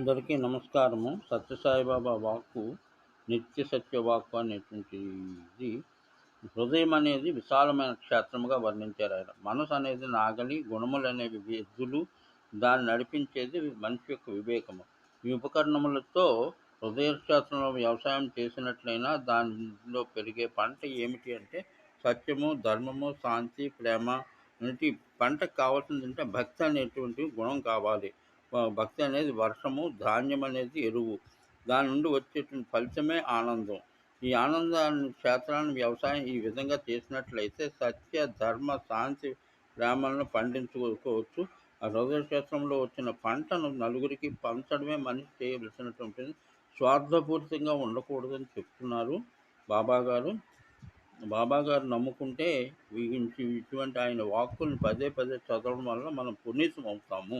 అందరికీ నమస్కారము. సత్యసాయిబాబా వాక్కు నిత్య సత్య వాక్కు అనేటువంటిది హృదయం అనేది విశాలమైన క్షేత్రముగా వర్ణించారు ఆయన. మనసు అనేది నాగలి గుణములు అనేవి ఎద్దులు దాన్ని నడిపించేది మనిషి యొక్క వివేకము. ఈ ఉపకరణములతో హృదయ క్షేత్రంలో వ్యవసాయం చేసినట్లయినా దానిలో పెరిగే పంట ఏమిటి అంటే సత్యము ధర్మము శాంతి ప్రేమ అనేటి పంటకు కావాల్సింది అంటే భక్తి అనేటువంటి గుణం కావాలి. భక్తి అనేది వర్షము ధాన్యం అనేది ఎరువు. దాని నుండి వచ్చేటువంటి ఫలితమే ఆనందం. ఈ ఆనందాన్ని క్షేత్రాన్ని వ్యవసాయం ఈ విధంగా చేసినట్లయితే సత్య ధర్మ శాంతి ప్రేమలను పండించుకోవచ్చు. ఆ హృదయ క్షేత్రంలో వచ్చిన పంటను నలుగురికి పంచడమే మనిషి చేయవలసినటువంటి స్వార్థపూరితంగా ఉండకూడదని చెప్తున్నారు బాబా గారు బాబా గారు నమ్ముకుంటే ఇటువంటి ఆయన వాక్కుల్ని పదే పదే చదవడం వల్ల మనం పునీతం అవుతాము